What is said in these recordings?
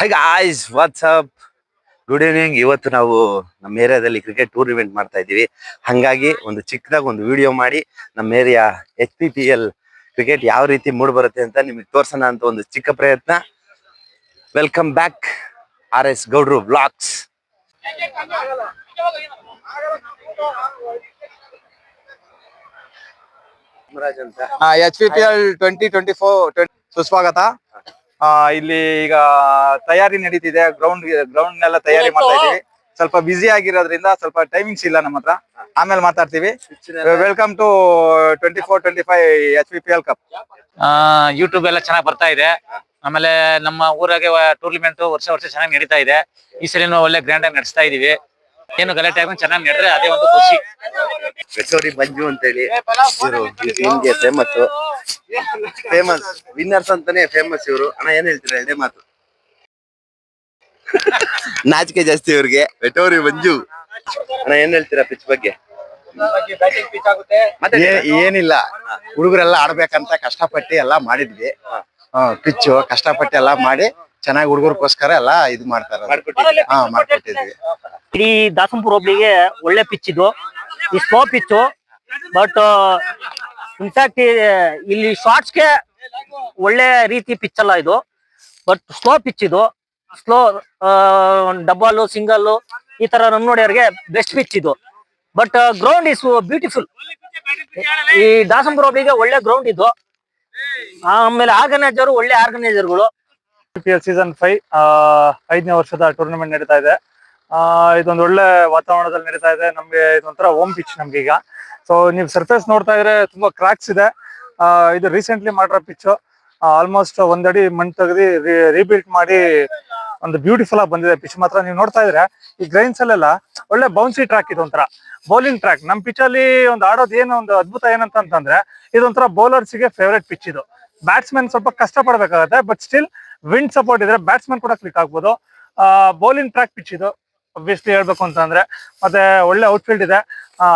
Hi guys what's up good evening ಇವತ್ತು ನಾವು ನಮ್ಮ ಏರಿಯಾದಲ್ಲಿ ಕ್ರಿಕೆಟ್ ಟೂರ್ನಿಮೆಂಟ್ ಮಾಡ್ತಾ ಇದ್ದೀವಿ. ಹಂಗಾಗಿ ಒಂದು ಚಿಕ್ಕದಾಗಿ ಒಂದು ವಿಡಿಯೋ ಮಾಡಿ ನಮ್ಮ area H P P L cricket ಯಾವ ರೀತಿ ಮೂಡ್ ಬರುತ್ತೆ ಅಂತ ನಿಮಗೆ ತೋರ್ಸೋಣ ಅಂತ ಒಂದು ಚಿಕ್ಕ ಪ್ರಯತ್ನ. Welcome back R S Gowdru vlogs H P P L twenty twenty four ಸುಸ್ವಾಗತ. ಆ, ಇಲ್ಲಿ ಈಗ ತಯಾರಿ ನಡೀತಿದೆ. ಗ್ರೌಂಡ್ ಗ್ರೌಂಡ್ ನೆಲ್ಲ ತಯಾರಿ ಮಾಡ್ತಾ ಇದೀವಿ. ಸ್ವಲ್ಪ ಬ್ಯುಸಿ ಆಗಿರೋದ್ರಿಂದ ಸ್ವಲ್ಪ ಟೈಮಿಂಗ್ಸ್ ಇಲ್ಲ ನಮ್ಮ ಹತ್ರ. ಆಮೇಲೆ ಮಾತಾಡ್ತೀವಿ. Welcome to twenty four twenty five H P P L cup YouTube ಎಲ್ಲ ಚೆನ್ನಾಗಿ ಬರ್ತಾ ಇದೆ. ಆಮೇಲೆ ನಮ್ಮ ಊರಾಗೆ ಟೂರ್ನಿಮೆಂಟ್ ವರ್ಷ ವರ್ಷ ಚೆನ್ನಾಗಿ ನಡೀತಾ ಇದೆ. ಈ ಸಲ ಒಳ್ಳೆ ಗ್ರ್ಯಾಂಡ್ ಆಗಿ ನಡೆಸ್ತಾ ಇದೀವಿ. ಏನು ಗಲಾಟೆ ಆಗಿ ಚೆನ್ನಾಗಿ ನಡೆದ್ರೆ ಅದೇ ಒಂದು ಖುಷಿ. ಬೆಟ್ಟೋರಿ ಮಂಜು ಅಂತೇಳಿ. ಇವರು ನಿಮ್ಗೆ ಫೇಮಸ್ ಫೇಮಸ್ ವಿನ್ನರ್ಸ್ ಅಂತಾನೆ ಫೇಮಸ್ ಇವರು. ಅಣ್ಣ ಏನ್ ಹೇಳ್ತೀರಾ? ಎರಡೇ ಮಾತು. ನಾಚಿಕೆ ಜಾಸ್ತಿ ಇವ್ರಿಗೆ. ವೆಟೋರಿ ಮಂಜು. ಅಣ್ಣ ಏನ್ ಹೇಳ್ತೀರಾ ಪಿಚ್ ಬಗ್ಗೆ? ಮತ್ತೆ ಏ- ಏನಿಲ್ಲ. ಹುಡುಗರೆಲ್ಲ ಆಡ್ಬೇಕಂತ ಕಷ್ಟಪಟ್ಟು ಎಲ್ಲಾ ಮಾಡಿದ್ವಿ. ಪಿಚ್ಚು ಕಷ್ಟಪಟ್ಟು ಎಲ್ಲಾ ಮಾಡಿ ಚೆನ್ನಾಗಿ ಹುಡುಗರ್ಗೋಸ್ಕರ ಎಲ್ಲ ಇದು ಮಾಡ್ತಾರೆ? ಹಾ ಮಾಡ್ಕೊಟ್ಟಿದ್ವಿ ಇಡೀ ದಾಸಂಪುರ ಹೋಬ್ಳಿಗೆ ಒಳ್ಳೆ ಪಿಚ್ ಇದು. ಈ ಸ್ಲೋ ಪಿಚ್ಚು ಬಟ್ ಇನ್ಫ್ಯಾಕ್ಟ್ ಇಲ್ಲಿ ಶಾರ್ಟ್ಸ್ಗೆ ಒಳ್ಳೆ ರೀತಿ ಪಿಚ್ ಅಲ್ಲ ಇದು. ಬಟ್ ಸ್ಲೋ ಪಿಚ್ ಇದು. ಸ್ಲೋ ಡಬಲ್ ಸಿಂಗಲ್ ಈ ತರ ರನ್ ನೋಡಿಯವ್ರಿಗೆ ಬೆಸ್ಟ್ ಪಿಚ್ ಇದು. ಬಟ್ ಗ್ರೌಂಡ್ ಇಸ್ ಬ್ಯೂಟಿಫುಲ್ ಈ ದಾಸಂಪುರ ಹೋಬ್ಳಿಗೆ ಒಳ್ಳೆ ಗ್ರೌಂಡ್ ಇದು. ಆಮೇಲೆ ಆರ್ಗನೈಸರ್ ಒಳ್ಳೆ ಆರ್ಗನೈಸರ್ಗಳು ಪಿ ಎಲ್ ಸೀಸನ್ ಫೈವ್ ಐದನೇ ವರ್ಷದ ಟೂರ್ನಮೆಂಟ್ ನಡೀತಾ ಇದೆ. ಇದೊಂದು ಒಳ್ಳೆ ವಾತಾವರಣದಲ್ಲಿ ನಡೀತಾ ಇದೆ. ನಮ್ಗೆ ಇದೊಂಥರ ಓಮ್ ಪಿಚ್ ನಮ್ಗೆ ಈಗ. ಸೊ ನೀವು ಸರ್ಫೇಸ್ ನೋಡ್ತಾ ಇದ್ರೆ ತುಂಬಾ ಕ್ರಾಕ್ಸ್ ಇದೆ. ಇದು ರೀಸೆಂಟ್ಲಿ ಮಾಡಿರೋ ಪಿಚ್ ಆಲ್ಮೋಸ್ಟ್ ಒಂದಡಿ ಮಣ್ಣು ತೆಗೆದಿ ರೀಬಿಲ್ಟ್ ಮಾಡಿ ಒಂದು ಬ್ಯೂಟಿಫುಲ್ ಆಗಿ ಬಂದಿದೆ ಪಿಚ್ ಮಾತ್ರ ನೀವು ನೋಡ್ತಾ ಇದ್ರೆ, ಈ ಗ್ರೈನ್ಸ್ ಅಲ್ಲೆಲ್ಲ ಒಳ್ಳೆ ಬೌನ್ಸಿ ಟ್ರ್ಯಾಕ್ ಇದು ಒಂಥರ. ಬೌಲಿಂಗ್ ಟ್ರ್ಯಾಕ್ ನಮ್ ಪಿಚ್ ಅಲ್ಲಿ ಒಂದು ಆಡೋದು ಏನು ಒಂದು ಅದ್ಭುತ ಏನಂತ ಅಂತಂದ್ರೆ, ಇದೊಂಥರ ಬೌಲರ್ಸ್ಗೆ ಫೇವ್ರೆಟ್ ಪಿಚ್ ಇದು. ಬ್ಯಾಟ್ಸ್ಮನ್ ಸ್ವಲ್ಪ ಕಷ್ಟ ಪಡ್ಬೇಕಾಗತ್ತೆ ಬಟ್ ಸ್ಟಿಲ್ ವಿಂಡ್ ಸಪೋರ್ಟ್ ಇದ್ರೆ ಬ್ಯಾಟ್ಸ್ಮನ್ ಕೂಡ ಕ್ಲಿಕ್ ಆಗ್ಬೋದು. ಬೌಲಿಂಗ್ ಟ್ರ್ಯಾಕ್ ಪಿಚ್ ಇದು ಅಬ್ವಿಯಸ್ಲಿ ಹೇಳ್ಬೇಕು ಅಂತಂದ್ರೆ ಮತ್ತೆ ಒಳ್ಳೆ ಔಟ್ಫೀಲ್ಡ್ ಇದೆ.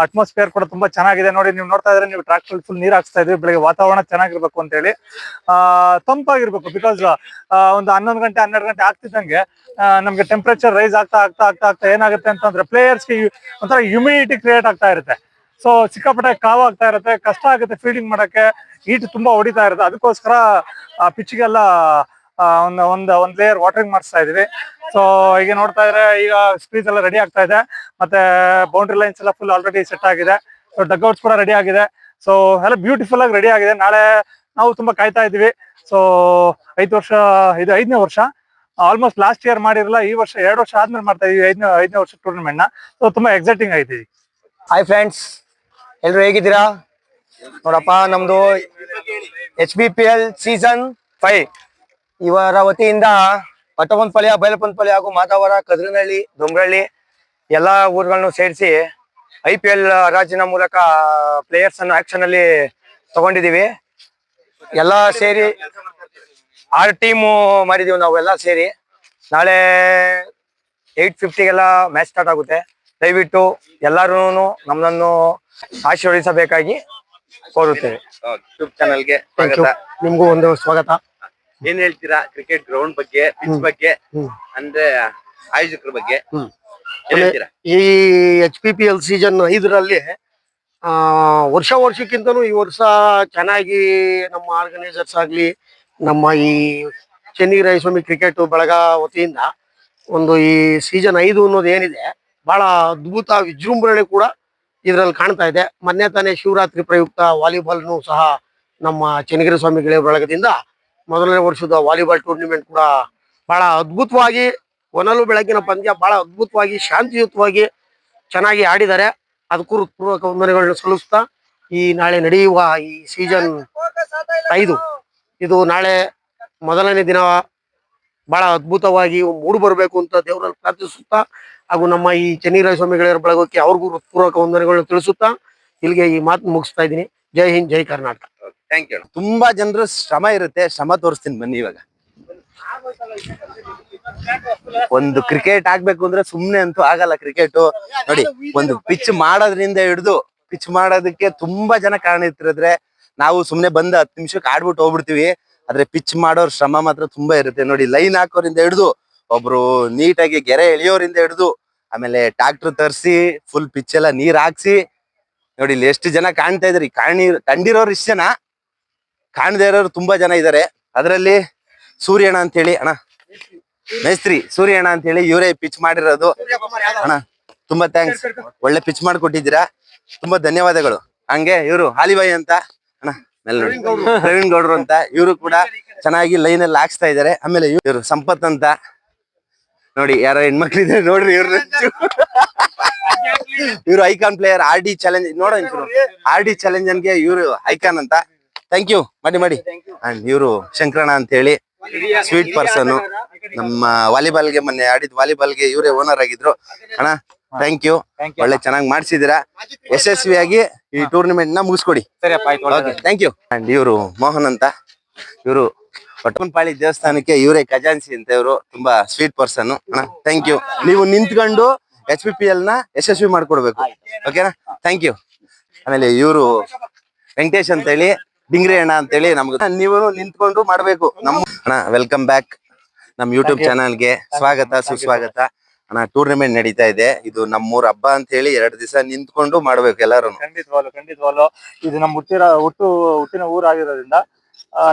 ಅಟ್ಮಾಸ್ಫಿಯರ್ ಕೂಡ ತುಂಬಾ ಚೆನ್ನಾಗಿದೆ. ನೋಡಿ, ನೀವು ನೋಡ್ತಾ ಇದ್ರೆ ನೀವು ಟ್ರ್ಯಾಕ್ ಫುಲ್ ನೀರ್ ಹಾಕ್ತಾ ಇದ್ವಿ ಬೆಳಿಗ್ಗೆ ವಾತಾವರಣ ಚೆನ್ನಾಗಿರ್ಬೇಕು ಅಂತ ಹೇಳಿ. ತಂಪಾಗಿರ್ಬೇಕು ಬಿಕಾಸ್ ಒಂದು ಹನ್ನೊಂದು ಗಂಟೆ, ಹನ್ನೆರಡು ಗಂಟೆ ಆಗ್ತಿದ್ದಂಗೆ ನಮ್ಗೆ ಟೆಂಪರೇಚರ್ ರೈಸ್ ಆಗ್ತಾ ಆಗ್ತಾ ಆಗ್ತಾ ಆಗ್ತಾ ಏನಾಗುತ್ತೆ ಅಂತಂದ್ರೆ ಪ್ಲೇಯರ್ಸ್ಗೆ ಒಂಥರ ಹ್ಯುಮಿಡಿಟಿ ಕ್ರಿಯೇಟ್ ಆಗ್ತಾ ಇರುತ್ತೆ. ಸೊ ಸಿಕ್ಕಾಪಟ್ಟೆ ಕಾವು ಆಗ್ತಾ ಇರುತ್ತೆ. ಕಷ್ಟ ಆಗುತ್ತೆ ಫೀಲ್ಡಿಂಗ್ ಮಾಡಕ್ಕೆ. ಹೀಟ್ ತುಂಬಾ ಹೊಡಿತಾ ಇರುತ್ತೆ. ಅದಕ್ಕೋಸ್ಕರ, ಆ ಪಿಚ್ಗೆಲ್ಲ ಒಂದ್ ಒಂದ್ ಒಂದ್ ಲೇಯರ್ ವಾಟರಿಂಗ್ ಮಾಡಿಸ್ತಾ ಇದೀವಿ ಸೊ ಈಗ ನೋಡ್ತಾ ಇದ್ರೆ ಈಗ ಸ್ಪೀಚ್ ಎಲ್ಲ ರೆಡಿ ಆಗ್ತಾ ಇದೆ. ಮತ್ತೆ ಬೌಂಡ್ರಿ ಲೈನ್ಸ್ ಎಲ್ಲ ಫುಲ್ ಆಲ್ರೆಡಿ ಸೆಟ್ ಆಗಿದೆ. ಸೊ ಡಗ್ಔಟ್ಸ್ ಕೂಡ ರೆಡಿ ಆಗಿದೆ. ಸೊ ಎಲ್ಲ ಬ್ಯೂಟಿಫುಲ್ ಆಗಿ ರೆಡಿ ಆಗಿದೆ. ನಾಳೆ ನಾವು ತುಂಬಾ ಕಾಯ್ತಾ ಇದೀವಿ ಸೊ ಐದು ವರ್ಷ, ಇದು ಐದನೇ ವರ್ಷ. ಆಲ್ಮೋಸ್ಟ್ ಲಾಸ್ಟ್ ಇಯರ್ ಮಾಡಿರಲ್ಲ, ಈ ವರ್ಷ ಎರಡು ವರ್ಷ ಆದ್ಮೇಲೆ ಮಾಡ್ತಾ ಇದೀವಿ. ಐದನೇ ಐದನೇ ವರ್ಷ ಟೂರ್ನಮೆಂಟ್ನ. ಸೊ ತುಂಬಾ ಎಕ್ಸೈಟಿಂಗ್ ಆಯ್ತು ಹಾಯ್ ಫ್ರೆಂಡ್ಸ್ ಎಲ್ರು ಹೇಗಿದ್ದೀರಾ? ನೋಡಪ್ಪ, ನಮ್ದು H B P L season five ಇವರ ವತಿಯಿಂದ ಪಟ್ಟಪಂತಪಳ್ಳಿ ಬೈಲಪಂತಪಳ್ಳಿ ಹಾಗೂ ಮಾತಾವರ ಕದ್ರನಹಳ್ಳಿ ದೊಂಬ್ರಳ್ಳಿ ಎಲ್ಲಾ ಊರುಗಳನ್ನು ಸೇರಿಸಿ ಐ ಪಿ ಎಲ್ ರಾಜಿನ ಮೂಲಕ ಪ್ಲೇಯರ್ಸ್ ಅನ್ನು ಆಕ್ಷನ್ ಅಲ್ಲಿ ತಗೊಂಡಿದೀವಿ ಎಲ್ಲ ಸೇರಿ ಆರು ಟೀಮು ಮಾಡಿದೀವಿ ನಾವು ಎಲ್ಲ ಸೇರಿ. ನಾಳೆ ಏಟ್ ಫಿಫ್ಟಿಗೆಲ್ಲ ಮ್ಯಾಚ್ ಸ್ಟಾರ್ಟ್ ಆಗುತ್ತೆ. ದಯವಿಟ್ಟು ಎಲ್ಲರೂ ನಮ್ಮನ್ನು ಆಶೀರ್ವದಿಸಬೇಕಾಗಿ ಕೋರುತ್ತೇವೆ. ಯೂಟ್ಯೂಬ್ ಚಾನಲ್ಗೆ ನಿಮ್ಗೂ ಒಂದು ಸ್ವಾಗತ. ಏನ್ ಹೇಳ್ತೀರಾ? ಕ್ರಿಕೆಟ್ ಗ್ರೌಂಡ್ ಬಗ್ಗೆ ಪಿಚ್ ಬಗ್ಗೆ. ಅಂದ್ರೆ ಆಯೋಜಕರ ಬಗ್ಗೆ. ಏನ್ ಹೇಳ್ತೀರಾ? ಈ H P P L season ಐದರಲ್ಲಿ ವರ್ಷ ವರ್ಷಕ್ಕಿಂತನೂ ಈ ವರ್ಷ ಚೆನ್ನಾಗಿ ನಮ್ಮ ಆರ್ಗನೈಸರ್ಸ್ ಆಗ್ಲಿ ನಮ್ಮ ಈ ಚೆನ್ನೀರಾಯಸ್ವಾಮಿ ಕ್ರಿಕೆಟ್ ಬಳಗ ವತಿಯಿಂದ ಒಂದು ಈ ಸೀಸನ್ ಐದು ಅನ್ನೋದು ಏನಿದೆ ಬಹಳ ಅದ್ಭುತ ವಿಜೃಂಭಣೆ ಕೂಡ ಇದರಲ್ಲಿ ಕಾಣ್ತಾ ಇದೆ. ಮೊನ್ನೆ ತಾನೇ ಶಿವರಾತ್ರಿ ಪ್ರಯುಕ್ತ ವಾಲಿಬಾಲ್ನು ಸಹ ನಮ್ಮ ಚೆನ್ನಗಿರಿ ಸ್ವಾಮಿ ಗೆಳೆಯ ಬಳಗದಿಂದ ಮೊದಲನೇ ವರ್ಷದ ವಾಲಿಬಾಲ್ ಟೂರ್ನಿಮೆಂಟ್ ಕೂಡ ಬಹಳ ಅದ್ಭುತವಾಗಿ, ಒನಲು ಬೆಳಕಿನ ಪಂದ್ಯ ಬಹಳ ಅದ್ಭುತವಾಗಿ, ಶಾಂತಿಯುತವಾಗಿ ಚೆನ್ನಾಗಿ ಆಡಿದ್ದಾರೆ. ಅದಕ್ಕೂ ಪೂರ್ವಕ ವಂದನೆಗಳನ್ನ ಸಲ್ಲಿಸ್ತಾ ಈ ನಾಳೆ ನಡೆಯುವ ಈ ಸೀಸನ್ ಐದು. ಇದು ನಾಳೆ ಮೊದಲನೇ ದಿನ ಬಹಳ ಅದ್ಭುತವಾಗಿ ಮೂಡು ಬರಬೇಕು ಅಂತ ದೇವರಲ್ಲಿ ಪ್ರಾರ್ಥಿಸುತ್ತಾ ಹಾಗೂ ನಮ್ಮ ಈ ಚೆನ್ನೀರಾಯ ಸ್ವಾಮಿ ಗೆಳೆಯರ ಬಳಗಕ್ಕೆ ಅವ್ರಿಗೂ ಹೃತ್ಪೂರ್ವಕ ವಂದನೆಗಳನ್ನ ತಿಳಿಸುತ್ತಾ ಇಲ್ಲಿಗೆ ಈ ಮಾತು ಮುಗಿಸ್ತಾ ಇದ್ದೀನಿ. ಜೈ ಹಿಂದ್, ಜೈ ಕರ್ನಾಟಕ. ಥ್ಯಾಂಕ್ ಯು ತುಂಬಾ ಜನರು ಶ್ರಮ ಇರುತ್ತೆ, ಶ್ರಮ ತೋರಿಸ್ತೀನಿ ಬನ್ನಿ ಇವಾಗ. ಒಂದು ಕ್ರಿಕೆಟ್ ಆಗ್ಬೇಕು ಅಂದ್ರೆ ಸುಮ್ನೆ ಅಂತೂ ಆಗಲ್ಲ ಕ್ರಿಕೆಟ್ ನೋಡಿ, ಒಂದು ಪಿಚ್ ಮಾಡೋದ್ರಿಂದ ಹಿಡಿದು ಪಿಚ್ ಮಾಡೋದಕ್ಕೆ ತುಂಬಾ ಜನ ಕಾರಣ ನಾವು ಸುಮ್ನೆ ಬಂದ್ ಹತ್ತು ನಿಮಿಷಕ್ಕೆ ಆಡ್ಬಿಟ್ಟು ಹೋಗ್ಬಿಡ್ತೀವಿ. ಆದ್ರೆ ಪಿಚ್ ಮಾಡೋರ್ ಶ್ರಮ ಮಾತ್ರ ತುಂಬಾ ಇರುತ್ತೆ. ನೋಡಿ ಲೈನ್ ಹಾಕೋರಿಂದ ಹಿಡಿದು ಒಬ್ರು ನೀಟಾಗಿ ಗೆರೆ ಎಳೆಯೋರಿಂದ ಹಿಡಿದು ಆಮೇಲೆ ಟ್ರಾಕ್ಟರ್ ತರಿಸಿ ಫುಲ್ ಪಿಚ್ ಎಲ್ಲ ನೀರ್ ಹಾಕ್ಸಿ. ನೋಡಿ, ಇಲ್ಲಿ ಎಷ್ಟು ಜನ ಕಾಣ್ತಾ ಇದ್ರಿ. ಕಾಣಿ, ಕಂಡಿರೋರು ಇಷ್ಟ ಜನ ಕಾಣದೇ ಇರೋರು ತುಂಬಾ ಜನ ಇದಾರೆ. ಅದರಲ್ಲಿ ಅಂತ ಹೇಳಿ ಅಣ್ಣ. ಮೇಸ್ತ್ರಿ ಅಂತ ಹೇಳಿ ಇವರೇ ಪಿಚ್ ಮಾಡಿರೋದು. ಅಣ್ಣ, ತುಂಬಾ ಥ್ಯಾಂಕ್ಸ್ ಒಳ್ಳೆ ಪಿಚ್ ಮಾಡ್ಕೊಟ್ಟಿದ್ದೀರಾ. ತುಂಬಾ ಧನ್ಯವಾದಗಳು. ಹಂಗೆ ಇವರು ಹಾಲಿಬಾಯಿ ಅಂತ, ಅಣ್ಣ ನೋಡಿ. ಪ್ರವೀಣ್ ಗೌಡ್ರು ಅಂತ, ಇವರು ಕೂಡ ಚೆನ್ನಾಗಿ ಲೈನ್ ಅಲ್ಲಿ ಹಾಕ್ಸ್ತಾ ಇದಾರೆ ಆಮೇಲೆ ಇವರು ಸಂಪತ್ ಅಂತ. ನೋಡಿ, ಯಾರ ಹೆಣ್ಮಕ್ಳಿದ್ರೆ ನೋಡ್ರಿ ಇವ್ರ ಇವ್ರು icon player R D challenge ನೋಡೋ ಆರ್ ಡಿ ಚಾಲೆಂಜ್ಗೆ ಇವರು ಐಕಾನ್ ಅಂತ. ಥ್ಯಾಂಕ್ ಯು ಮಾಡಿ ಮಾಡಿ. ಅಂಡ್ ಇವರು ಶಂಕರಣ ಅಂತ ಹೇಳಿ ಸ್ವೀಟ್ ಪರ್ಸನ್ ನಮ್ಮ ವಾಲಿಬಾಲ್ಗೆ ಮೊನ್ನೆ ಆಡಿದ ವಾಲಿಬಾಲ್ಗೆ ಇವರೇ ಓನರ್ ಆಗಿದ್ರು. ಅಣ್ಣ ಥ್ಯಾಂಕ್ ಯು ಒಳ್ಳೆ ಚೆನ್ನಾಗಿ ಯಶಸ್ವಿ ಯಶಸ್ವಿಯಾಗಿ ಈ ಟೂರ್ನಮೆಂಟ್ನ ಮುಗಿಸ್ಕೊಡಿ. ಥ್ಯಾಂಕ್ ಯು ಅಂಡ್ ಇವರು ಮೋಹನ್ ಅಂತ. ಇವರು ಒಟ್ಟಮನಪಾಳಿ ದೇವಸ್ಥಾನಕ್ಕೆ ಇವರೇ ಖಜಾನ್ಸಿ ಅಂತ ಇವರು ತುಂಬಾ ಸ್ವೀಟ್ ಪರ್ಸನ್ ಅಣ್ಣ ಥ್ಯಾಂಕ್ ಯು ನೀವು ನಿಂತ್ಕೊಂಡು ಎಚ್ ಪಿ ಪಿ ಎಲ್ನ ಯಶಸ್ವಿ ಮಾಡ್ಕೊಡ್ಬೇಕು. ಓಕೆನಾ ಥ್ಯಾಂಕ್ ಯು ಆಮೇಲೆ ಇವರು ವೆಂಕಟೇಶ್ ಅಂತ ಹೇಳಿ ಡಿಂಗ್ರಿ ಅಣ್ಣ ಅಂತ ಹೇಳಿ ನಮ್ಗೆ ನೀವು ನಿಂತ್ಕೊಂಡು ಮಾಡ್ಬೇಕು. ನಮ್ ಅಣ್ಣ ವೆಲ್ಕಮ್ ಬ್ಯಾಕ್ ನಮ್ ಯೂಟ್ಯೂಬ್ ಚಾನಲ್ಗೆ ಸ್ವಾಗತ ಸುಸ್ವಾಗತ. ಅಣ್ಣ ಟೂರ್ನಮೆಂಟ್ ನಡೀತಾ ಇದೆ. ಇದು ನಮ್ಮೂರ್ ಹಬ್ಬ ಅಂತ ಹೇಳಿ ಎರಡು ದಿವಸ ನಿಂತ್ಕೊಂಡು ಮಾಡ್ಬೇಕು ಎಲ್ಲಾರು ಖಂಡಿತವಾಗ್ಲು ಖಂಡಿತವಾಗ್ಲು ಇದು ನಮ್ ಹುಟ್ಟಿರೋ ಹುಟ್ಟು ಹುಟ್ಟಿನ ಊರಾಗಿರೋದ್ರಿಂದ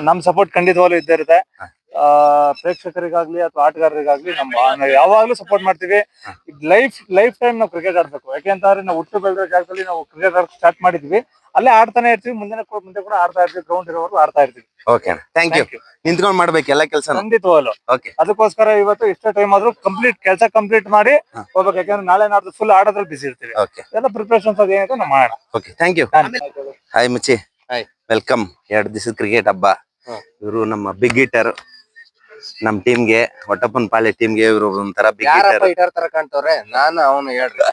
ನಮ್ ಸಪೋರ್ಟ್ ಖಂಡಿತವಾಗ್ಲು ಇದ್ದೇ ಇರುತ್ತೆ. ಪ್ರೇಕ್ಷಕರಿಗಾಗ್ಲಿ ಅಥವಾ ಆಟಗಾರರಿಗಾಗ್ಲಿ ನಮ್ಮ ನಾವು ಯಾವಾಗ್ಲೂ ಸಪೋರ್ಟ್ ಮಾಡ್ತೀವಿ. ಲೈಫ್ ಲೈಫ್ ಟೈಮ್ ನಾವು ಕ್ರಿಕೆಟ್ ಆಡ್ಬೇಕು. ಯಾಕೆಂತಂದ್ರೆ ನಾವು ಹುಟ್ಟು ಬೆಳೆದ ಜಾಗದಲ್ಲಿ ನಾವು ಕ್ರಿಕೆಟ್ ಆಡಕ್ ಸ್ಟಾರ್ಟ್ ಮಾಡಿದ್ವಿ. ಅಲ್ಲೇ ಆಡ್ತಾನೆ ಇರ್ತೀವಿ. ಮುಂದಿನ ಕೂಡ ಮುಂದೆ ಕೂಡ ಆಡ್ತಾ ಇರ್ತೀವಿ. ಗ್ರೌಂಡ್ ಇರೋವರೆಗೂ ಆಡ್ತಾ ಇರ್ತೀವಿ. Okay thank you. ನಿಂತ್ಕೊಂಡ್ ಮಾಡ್ಬೇಕು ಎಲ್ಲ ಕೆಲಸ ಖಂಡಿತವಾಗ್ಲು. ಓಕೆ ಅದಕ್ಕೋಸ್ಕರ ಇವತ್ತು ಇಷ್ಟೇ ಟೈಮ್ ಆದ್ರೂ ಕಂಪ್ಲೀಟ್ ಕೆಲಸ ಕಂಪ್ಲೀಟ್ ಮಾಡಿ ಹೋಗ್ಬೇಕು. ಯಾಕಂದ್ರೆ ನಾಳೆ ನಾಡ್ದು ಫುಲ್ ಆಡೋದ್ರಲ್ಲಿ ಬಿಸಿ ಇರ್ತೀವಿ. ಓಕೆ ಎಲ್ಲ ಪ್ರಿಪರೇಷನ್ಸ್ ಏನಾಯ್ತು ಏನಿದೆ ನಾವು ಮಾಡೋಣ. ಓಕೆ ಥ್ಯಾಂಕ್ ಯು ಹಾಯ್ ಮುಚ್ಚಿ. ವೆಲ್ಕಮ್ ಎರಡ್ ದಿವಸದ ಕ್ರಿಕೆಟ್ ಹಬ್ಬ. ಇವರು ನಮ್ಮ ಬಿಗ್ ಹಿಟ್ಟರ್ ನಮ್ ಟೀಮ್ಗೆ ಒಟ್ಟಪ್ಪನ್ ಪಾಳೆ ಟೀಮ್ಗೆ ಇವರು ಒಂಥರ ಇಟರ್ ತರ ಕಾಣ್ತವ್ರೆ? ನಾನು ಅವನು ಹೇಳ್ರಿ.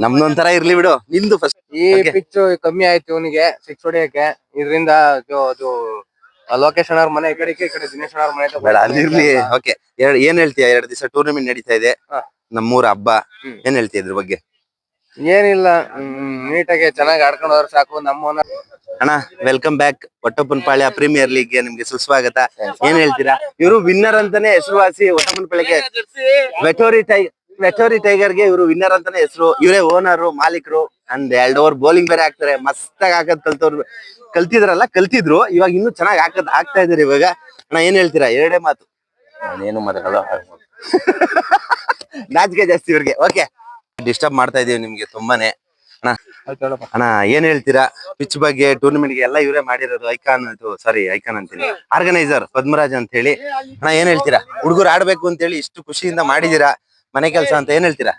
ನಮ್ದೊಂಥರ ಇರ್ಲಿ ಬಿಡು ನಿಂದು ಫಸ್ಟ್ ಈ. ಪಿಚ್ ಕಮ್ಮಿ ಆಯ್ತು ಇವನಿಗೆ ಸಿಕ್ಸ್ ಹೊಡಿಯಕ್ಕೆ. ಇದರಿಂದ ಅದು ಲೋಕೇಶ್ ಅವ್ರ ಮನೆ ಈ ಕಡೆ ಈ ಕಡೆ ದಿನೇಶ್ ಅವ್ರ ಮನೆ ಬೇಡ ಅಲ್ಲಿರ್ಲಿ ಓಕೆ ಎರಡ್ ಏನ್ ಹೇಳ್ತೀಯ? ಎರಡ್ ದಿವಸ ಟೂರ್ನಮೆಂಟ್ ನಡೀತಾ ಇದೆ. ಹಾ. ನಮ್ಮೂರ ಹಬ್ಬ. ಏನ್ ಹೇಳ್ತೀಯ ಇದ್ರ ಬಗ್ಗೆ? ಏನಿಲ್ಲ ನೀಟಾಗಿ ಚೆನ್ನಾಗಿ ಆಡ್ಕೊಂಡು ಹೋದ್ರೆ ಸಾಕು ನಮ್ಮ ಅಣ್ಣ ವೆಲ್ಕಮ್ ಬ್ಯಾಕ್ ಒಟ್ಟಪ್ಪನಪಾಳ್ಯ ಪ್ರೀಮಿಯರ್ ಲೀಗ್ಗೆ ನಿಮ್ಗೆ ಸುಸ್ವಾಗತ. ಏನ್ ಹೇಳ್ತೀರಾ? ಇವರು ವಿನ್ನರ್ ಅಂತಾನೆ ಹೆಸರುವಾಸಿ ಒಟ್ಟಪ್ಪನ ಪಾಳ್ಯಗೆ ವೆಟೋರಿ ಟೈ ವೆಟೋರಿ ಟೈಗರ್ಗೆ ಇವರು ವಿನ್ನರ್ ಅಂತಾನೆ ಹೆಸರು. ಇವರೇ ಓನರ್ ಮಾಲೀಕರು. ಅಂಡ್ ಎರಡು ಓವರ್ ಬೌಲಿಂಗ್ ಬೇರೆ ಹಾಕ್ತಾರೆ. ಮಸ್ತಾಗಿ ಹಾಕದ್ ಕಲ್ತವ್ರು. ಕಲ್ತಿದ್ರಲ್ಲ ಕಲ್ತಿದ್ರು. ಇವಾಗ ಇನ್ನು ಚೆನ್ನಾಗಿ ಹಾಕದ್ ಹಾಕ್ತಾ ಇದಾರೆ ಇವಾಗ. ಅಣ್ಣ ಏನ್ ಹೇಳ್ತೀರಾ? ಎರಡೇ ಮಾತು. ಏನು ಮಾತಾಡೋದು? ನಾಚಿಕೆ ಜಾಸ್ತಿ ಇವ್ರಿಗೆ. ಓಕೆ ಡಿಸ್ಟರ್ಬ್ ಮಾಡ್ತಾ ಇದೀವಿ ನಿಮ್ಗೆ ತುಂಬಾನೇ. ಅಣ್ಣ ಅಣ್ಣ ಏನ್ ಹೇಳ್ತೀರಾ? ಪಿಚ್ ಬಗ್ಗೆ ಟೂರ್ನಮೆಂಟ್ಗೆ ಎಲ್ಲ ಇವರೇ ಮಾಡಿರೋದು ಐಕಾನ್ ಇದು ಸಾರಿ ಐಕಾನ್ ಅಂತೀನಿ. ಆರ್ಗನೈಸರ್ ಪದ್ಮರಾಜ್ ಅಂತ ಹೇಳಿ ಅಣ್ಣ ಏನ್ ಹೇಳ್ತೀರಾ? ಹುಡುಗರು ಆಡ್ಬೇಕು ಅಂತ ಹೇಳಿ ಇಷ್ಟು ಖುಷಿಯಿಂದ ಮಾಡಿದೀರಾ? ಮನೆ ಕೆಲಸ ಅಂತ ಏನ್ ಹೇಳ್ತೀರಾ?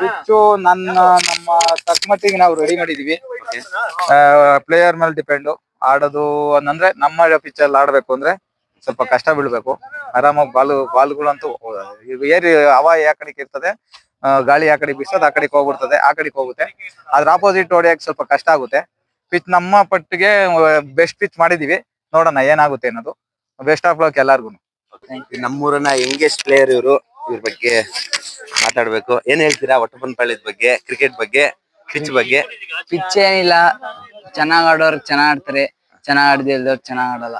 ಪಿಚ್ಚು ನನ್ನ ನಮ್ಮ ತಕ್ಕಮಟ್ಟಿಗೆ ನಾವು ರೆಡಿ ಮಾಡಿದೀವಿ. ಪ್ಲೇಯರ್ ಮೇಲೆ ಡಿಪೆಂಡ್ ಆಡೋದು ಅಂದ್ರೆ ನಮ್ಮ ಪಿಚ್ ಅಲ್ಲಿ ಆಡ್ಬೇಕು ಅಂದ್ರೆ ಸ್ವಲ್ಪ ಕಷ್ಟ ಬೀಳ್ಬೇಕು. ಆರಾಮಾಗಿ ಬಾಲು ಬಾಲ್ಗಳಂತೂ ಏರಿ ಹವಾ ಯಾಕಡೆ ಇರ್ತದೆ ಗಾಳಿ ಆ ಕಡೆ ಬಿಸೋದು ಆ ಕಡೆಗೆ ಹೋಗ್ಬಿಡ್ತದೆ ಆ ಕಡೆಗೆ ಹೋಗುತ್ತೆ. ಅದ್ರ ಆಪೋಸಿಟ್ ಹೊಡಿಯಕ್ ಸ್ವಲ್ಪ ಕಷ್ಟ ಆಗುತ್ತೆ. ಪಿಚ್ ನಮ್ಮ ಪಟ್ಟಿಗೆ ಬೆಸ್ಟ್ ಪಿಚ್ ಮಾಡಿದೀವಿ. ನೋಡೋಣ ಏನಾಗುತ್ತೆ ಅನ್ನೋದು. ಬೆಸ್ಟ್ ಆಫ್ ಲಕ್ ಎಲ್ಲಾರ್ಗು ನಮ್ಮೂರನ್ನ ಯಂಗೆಸ್ಟ್ ಪ್ಲೇಯರ್ ಇವರು. ಇವ್ರ ಬಗ್ಗೆ ಮಾತಾಡ್ಬೇಕು. ಏನ್ ಹೇಳ್ತೀರಾ ಒಟ್ಟಪ್ಪನ ಪಳ್ಳಿದ ಬಗ್ಗೆ ಕ್ರಿಕೆಟ್ ಬಗ್ಗೆ ಪಿಚ್ ಬಗ್ಗೆ? ಪಿಚ್ ಏನಿಲ್ಲ. ಚೆನ್ನಾಗ್ ಆಡೋರು ಚೆನ್ನಾಗ್ ಆಡ್ತಾರೆ. ಚೆನ್ನಾಗ್ ಆಡದಿಲ್ದವ್ರು ಚೆನ್ನಾಗ್ ಆಡಲ್ಲ.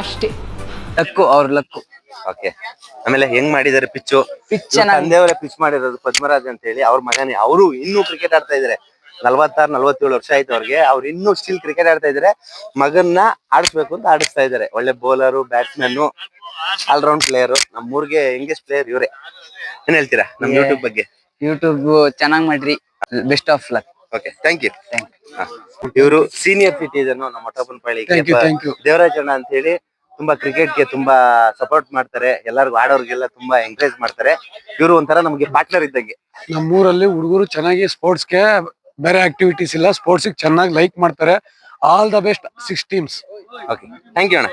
ಅಷ್ಟೇ. ಲಕ್ಕು ಅವ್ರ ಲಕ್ಕು. ಓಕೆ ಆಮೇಲೆ ಹೆಂಗ್ ಮಾಡಿದಾರೆ ಪಿಚ್ಚು ಪಿಚ್ ತಂದೆಯವರೇ ಪಿಚ್ ಮಾಡಿರೋದು ಪದ್ಮರಾಜ್ ಅಂತ ಹೇಳಿ. ಅವ್ರ ಮಗನೇ. ಅವರು ಇನ್ನೂ ಕ್ರಿಕೆಟ್ ಆಡ್ತಾ ಇದಾರೆ. ನಲ್ವತ್ತಾರು ನಲ್ವತ್ತೇಳು ವರ್ಷ ಆಯ್ತು ಅವ್ರಿಗೆ. ಅವ್ರು ಇನ್ನೂ ಸ್ಟಿಲ್ ಕ್ರಿಕೆಟ್ ಆಡ್ತಾ ಇದಾರೆ. ಮಗನ್ನ ಆಡಿಸ್ಬೇಕು ಅಂತ ಆಡಿಸ್ತಾ ಇದಾರೆ. ಒಳ್ಳೆ bowler batsman all round player ನಮ್ಮೂರ್ಗೆ youngest player ಇವರೇ. ಏನ್ ಹೇಳ್ತೀರಾ ನಮ್ ಯೂಟ್ಯೂಬ್ ಬಗ್ಗೆ? ಯೂಟ್ಯೂಬ್ ಚೆನ್ನಾಗ್ ಮಾಡ್ರಿ. Best of luck okay thank you ಇವರು ಸೀನಿಯರ್ ಸಿಟಿಸನ್ ನಮ್ಮ ಮೊಟ್ಟಪ್ಪನಪಳ್ಳಿ ಯು ದೇವರಾಜಣ್ಣ ಅಂತ ಹೇಳಿ ತುಂಬಾ ಕ್ರಿಕೆಟ್ಗೆ ತುಂಬಾ ಸಪೋರ್ಟ್ ಮಾಡ್ತಾರೆ. ಎಲ್ಲರಿಗೂ ಆಡೋರ್ಗೆಲ್ಲ ತುಂಬಾ ಎಂಕರೇಜ್ ಮಾಡ್ತಾರೆ. ಇವರು ಒಂಥರ ನಮ್ಗೆ ಪಾರ್ಟ್ನರ್ ಇದ್ದಂಗೆ. ನಮ್ಮೂರಲ್ಲಿ ಹುಡುಗರು ಚೆನ್ನಾಗಿ ಸ್ಪೋರ್ಟ್ಸ್ಗೆ ಬೇರೆ ಆಕ್ಟಿವಿಟೀಸ್ ಇಲ್ಲ. ಸ್ಪೋರ್ಟ್ಸ್ ಚೆನ್ನಾಗಿ ಲೈಕ್ ಮಾಡ್ತಾರೆ. All the best six teams okay thank you ಅಣ್ಣ.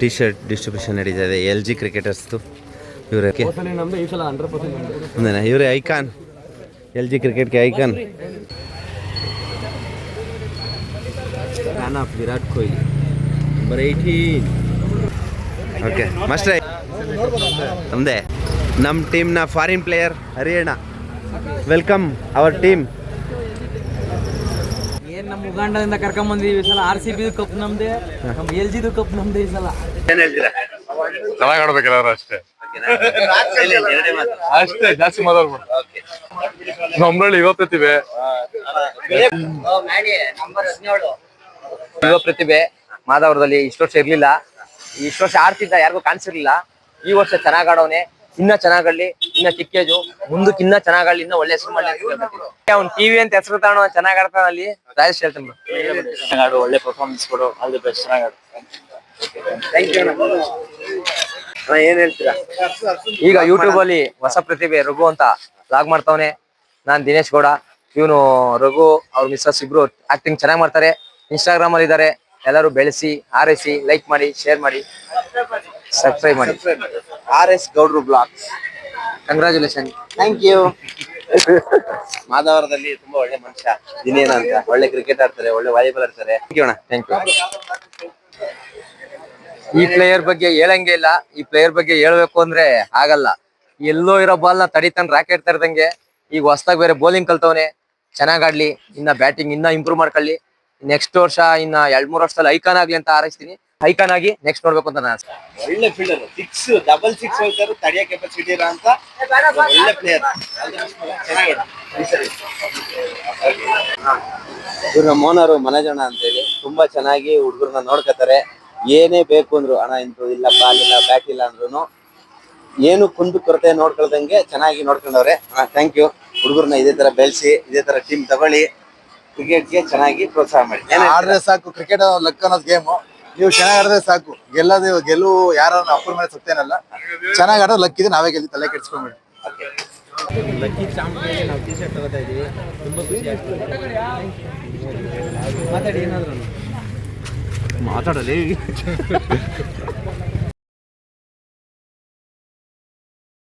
ಟಿ ಶರ್ಟ್ ಡಿಸ್ಟ್ರಿಬ್ಯೂಷನ್ ನಡೀತಾ ಇದೆ ಎಲ್ ಜಿ ಕ್ರಿಕೆಟರ್ಸ್ದು ಇವರೇ ಇವರೇ ಐಕಾನ್ ಎಲ್ ಜಿ ಕ್ರಿಕೆಟ್ಗೆ icon fan of Virat Kohli. Number eighteen okay ಮಸ್ಟ್ರೈ. ನಮ್ದೇ. ನಮ್ಮ ಟೀಮ್ನ foreign player Haryana welcome our team ನಮ್ಮ ಉಗಾಂಡದಿಂದ ಕರ್ಕೊಂಡ್ ಬಂದಿವಿ ಈ ಸಲ ಆರ್ ಸಿ ಬಿ ಕಪ್ ನಮ್ದೆ ನಮ್ಮ ಎಲ್ ಜಿದು ಕಪ್ ನಮ್ದೆ ಈ ಸಲ. ಏನ್ ಹೇಳ್ತೀರಾ? ಚೆನ್ನಾಗಿ ಆಡ್ಬೇಕಲ್ಲ ಅಷ್ಟೇ. ಅಷ್ಟೇ ಜಾಸ್ತಿ ಮಾತಾಡ್ಬೋದು. ನಮ್ಮಳ್ಳಿ ಇವತ್ತಿವೆ ಯುವ ಪ್ರತಿಭೆ ಮಾದಾವರದಲ್ಲಿ ಇಷ್ಟು ವರ್ಷ ಇರ್ಲಿಲ್ಲ. ಇಷ್ಟು ವರ್ಷ ಆಡ್ತಿದ್ದ ಯಾರಿಗೂ ಕಾಣಿಸಿರ್ಲಿಲ್ಲ. ಈ ವರ್ಷ ಚೆನ್ನಾಗ್ ಆಡೋನೆ ಇನ್ನ ಚೆನ್ನಾಗಲ್ಲಿ ಇನ್ನ ಚಿಕ್ಕೇಜು. ಮುಂದಕ್ಕೆ ಇನ್ನ ಚೆನ್ನಾಗಲ್ಲಿ ಇನ್ನ ಒಳ್ಳೆ ಹೆಸರು ಮಾಡ್ಲಿ ಅವ್ನು ಟಿವಿ ಅಂತ ಹೆಸರು ತಾಣ ಚೆನ್ನಾಗ್ ಆಡ್ತಾನ ಅಲ್ಲಿ. ರಾಜೇಶ್ ಹೇಳ್ತಾನೆ. ಒಳ್ಳೆ ಪರ್ಫಾರ್ಮೆನ್ಸ್ ಕೊಡು. ಆಲ್ ದಿ ಬೆಸ್ಟ್ ಏನ್ ಹೇಳ್ತೀರಾ? ಈಗ ಯೂಟ್ಯೂಬ್ ಅಲ್ಲಿ ಹೊಸ ಪ್ರತಿಭೆ ರಘು ಅಂತ ಲಾಗ್ ಮಾಡ್ತಾವನೆ. ನಾನ್ ದಿನೇಶ್ ಗೌಡ. ಇವನು ರಘು ಅವ್ರ ಮಿಸ್ಸಸ್ ಇಬ್ರು ಆಕ್ಟಿಂಗ್ ಚೆನ್ನಾಗ್ ಮಾಡ್ತಾರೆ. ಇನ್ಸ್ಟಾಗ್ರಾಮ್ ಅಲ್ಲಿ ಇದ್ದಾರೆ ಎಲ್ಲರೂ ಬೆಳೆಸಿ ಆರೈಸಿ ಲೈಕ್ ಮಾಡಿ ಶೇರ್ ಮಾಡಿ ಸಬ್ಸ್ಕ್ರೈಬ್ ಮಾಡಿ. ಆರ್ ಎಸ್ ಗೌಡ್ರು ಬ್ಲಾಗ್ಸ್ ಕಂಗ್ರಾಚುಲೇಷನ್ ಥ್ಯಾಂಕ್ ಯು ಮಾಧವರದಲ್ಲಿ ತುಂಬಾ ಒಳ್ಳೆ ಮನುಷ್ಯ. ದಿನೇನ ಅಂತ. ಒಳ್ಳೆ ಕ್ರಿಕೆಟ್ ಆಡ್ತಾರೆ ಒಳ್ಳೆ ವಾಲಿಬಾಲ್ ಆಡ್ತಾರೆ. Thank you ಅಣ್ಣ. ಥ್ಯಾಂಕ್ ಯು ಈ ಪ್ಲೇಯರ್ ಬಗ್ಗೆ ಹೇಳಂಗೆ ಇಲ್ಲ. ಈ ಪ್ಲೇಯರ್ ಬಗ್ಗೆ ಹೇಳ್ಬೇಕು ಅಂದ್ರೆ ಆಗಲ್ಲ. ಎಲ್ಲೋ ಇರೋ ಬಾಲ್ನ ತಡಿತಾನೆ ರಾಕೆಟ್ ತರದಂಗೆ ಈಗ ಹೊಸ್ದಾಗ್ ಬೇರೆ ಬೌಲಿಂಗ್ ಕಲ್ತವನೆ. ಚೆನ್ನಾಗ್ ಆಡ್ಲಿ. ಇನ್ನ ಬ್ಯಾಟಿಂಗ್ ಇನ್ನ ಇಂಪ್ರೂವ್ ಮಾಡ್ಕೊಳ್ಳಿ. ನೆಕ್ಸ್ಟ್ ವರ್ಷ ಇನ್ನ ಎರಡ್ ಮೂರ್ ವರ್ಷದಲ್ಲಿ ಐಕಾನ್ ಆಗ್ಲಿ ಅಂತ ಹಾರೈಸ್ತೀನಿ ಐಕಾನ್ ಆಗಿ ನೆಕ್ಸ್ಟ್ ನೋಡ್ಬೇಕು ಅಂತ ನಾನು. ಒಳ್ಳೆ ಫೀಲ್ಡರ್ ಸಿಕ್ಸ್ ಡಬಲ್ ಸಿಕ್ಸ್ ಹೋಗ್ತಾರೆ ತಡೆಯ ಕೆಪಾಸಿಟಿ ಇರೋ ಅಂತ ಒಳ್ಳೆ ಪ್ಲೇಯರ್ ಇವ್ರ ನಮ್ಮ ಓನರು ಅಂತ ಅಂತೇಳಿ ತುಂಬಾ ಚೆನ್ನಾಗಿ ಹುಡುಗರನ್ನ ನೋಡ್ಕೊತಾರೆ. ಏನೇ ಬೇಕು ಅಂದ್ರು ಹಣ ಇಂತು ಇಲ್ಲ ಬಾಲ್ ಇಲ್ಲ ಬ್ಯಾಟ್ ಇಲ್ಲ ಅಂದ್ರು ಏನು ಕುಂದು ಕೊರತೆ ನೋಡ್ಕೊಳ್ದಂಗೆ ಚೆನ್ನಾಗಿ ನೋಡ್ಕೊಂಡವ್ರೆ. ಥ್ಯಾಂಕ್ ಯು ಹುಡುಗರನ್ನ ಇದೇ ತರ ಬೆಳೆಸಿ ಇದೇ ತರ ಟೀಮ್ ತಗೊಳ್ಳಿ. ಕ್ರಿಕೆಟ್ಗೆ ಚೆನ್ನಾಗಿ ಪ್ರೋತ್ಸಾಹ ಮಾಡಿ? ಆಡ್ರೆ ಸಾಕು ಕ್ರಿಕೆಟ್ ಲಕ್ ಅನ್ನೋದು ಗೇಮು ನೀವು ಚೆನ್ನಾಗಿ ಆಡಿದ್ರೆ ಸಾಕು. ಗೆಲ್ಲದೆ ಗೆಲುವು ಯಾರು ಅಪ್ಪರ ಮೇಲೆ ಸುತ್ತೇನಲ್ಲ. ಚೆನ್ನಾಗಿ ಆಡೋ ಲಕ್ ಇದೆ ನಾವೇ ಗೆಲ್ಲಿ ತಲೆ ಕೆಡ್ಸ್ಕೊಂಡ್ಬಿಡಿ. ಲಕ್ಕಿ ಚಾಂಪಿಯನ್ ನಾವು ಟಿ ಶರ್ಟ್ ತಗೋತಾ ಇದೀವಿ. ತುಂಬಾ ಖುಷಿ ಆಗ್ತದೆ. ಮಾತಾಡಿ ಏನಾದ್ರು. ಮಾತಾಡಲಿ